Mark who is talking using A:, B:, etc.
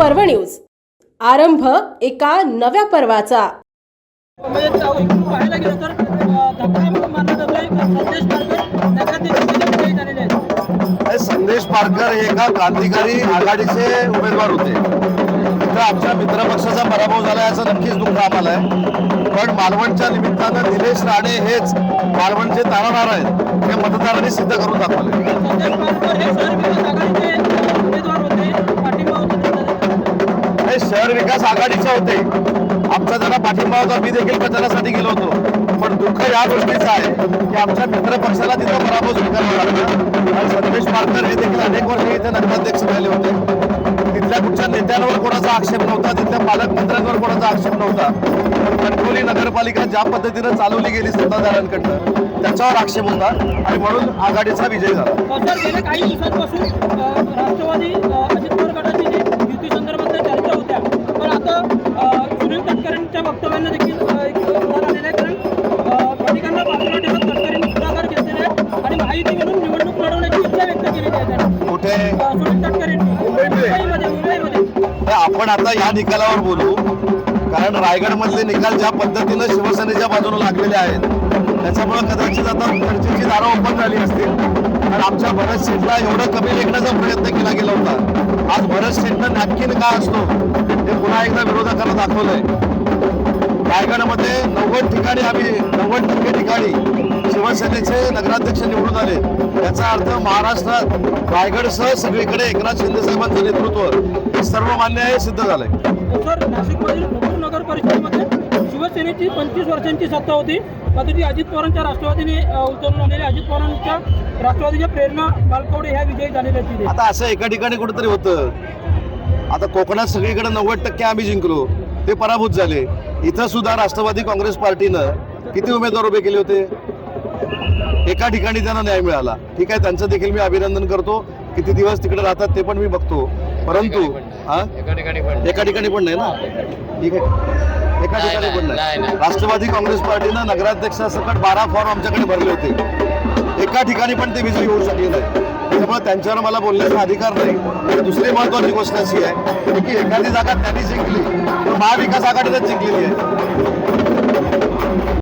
A: पर्व न्यूज. आरंभ एका नव्या पर्वाचा.
B: संदेश पारकर
C: हे संदेश पारकर हे एका क्रांतिकारी आघाडीचे उमेदवार होते. तर आमच्या मित्रपक्षाचा पराभव झाला याचं नक्कीच दुःख आम्हाला आहे. पण मालवणच्या निमित्तानं निलेश राणे हेच मालवणचे तारणार आहेत हे मतदारांनी सिद्ध करून दाखवले.
B: शहर विकास आघाडीचे होते.
C: आमचा जरा पाठिंबा होता मी देखील प्रचारासाठी गेलो होतो. पण दुःख या गोष्टीचं आहे की आमच्या मित्र पक्षाला तिथं पराभव स्वीकारावा लागला. आणि संदेश पारकर हे देखील अनेक वर्ष इथे नगराध्यक्ष राहिले होते. तिथल्या कुठच्या नेत्यांवर कोणाचा आक्षेप नव्हता तिथल्या पालकमंत्र्यांवर कोणाचा आक्षेप नव्हता. पण नगरपालिका ज्या पद्धतीनं चालवली गेली सत्ताधाऱ्यांकडनं त्याच्यावर आक्षेप होता. आणि म्हणून आघाडीचा विजय झाला.
B: गेल्या काही दिवसांपासून राष्ट्रवादी
C: आपण आता या निकालावर बोलू. कारण रायगड मधले निकाल ज्या पद्धतीनं शिवसेनेच्या बाजूने लागलेले आहेत त्याच्यामुळे कदाचित आता चर्चेची दारं ओपन झाली असतील. कारण आमच्या भरत शेठला एवढं कमी लेखण्याचा प्रयत्न केला गेला होता. आज भरत शेठनं नॅपकिन का असतो हे पुन्हा एकदा विरोधकांना दाखवलंय. रायगडमध्ये नव्वद ठिकाणी आम्ही नव्वद टक्के ठिकाणी शिवसेनेचे नगराध्यक्ष निवडून आले. याचा अर्थ महाराष्ट्रात रायगडसह सगळीकडे एकनाथ शिंदे साहेबांचं नेतृत्व हे सर्वमान्य आहे सिद्ध झालंय.
B: तर नाशिकमधील नगर परिषदेमध्ये शिवसेनेची पंचवीस वर्षांची सत्ता होती. मात्र ती अजित पवारांच्या राष्ट्रवादीने उतरून आणलेली अजित पवारांच्या राष्ट्रवादीच्या प्रेरणा मालकवडे ह्या विजयी झालेल्या
C: आता असं एका ठिकाणी कुठेतरी होतं. आता कोकणात सगळीकडे नव्वद टक्के आम्ही जिंकलो. ते पराभूत झाले. इथं सुद्धा राष्ट्रवादी काँग्रेस पार्टीनं किती उमेदवार उभे केले होते? एका ठिकाणी त्यांना न्याय मिळाला. ठीक आहे त्यांचं देखील मी अभिनंदन करतो. किती दिवस तिकडे राहतात ते पण मी बघतो. परंतु हा?
D: एका ठिकाणी पण
C: नाही. ना? ठीक आहे. एका ठिकाणी पण
D: नाही.
C: राष्ट्रवादी काँग्रेस पार्टीनं नगराध्यक्षासकट बारा फॉर्म आमच्याकडे भरले होते. एका ठिकाणी पण ते विजयी होऊ शकले नाही. त्यामुळे त्यांच्यावर मला बोलण्याचा अधिकार नाही. दुसरी महत्वाची गोष्ट अशी आहे की एखादी जागा त्यांनी जिंकली तर महाविकास आघाडीनेच जिंकलेली आहे.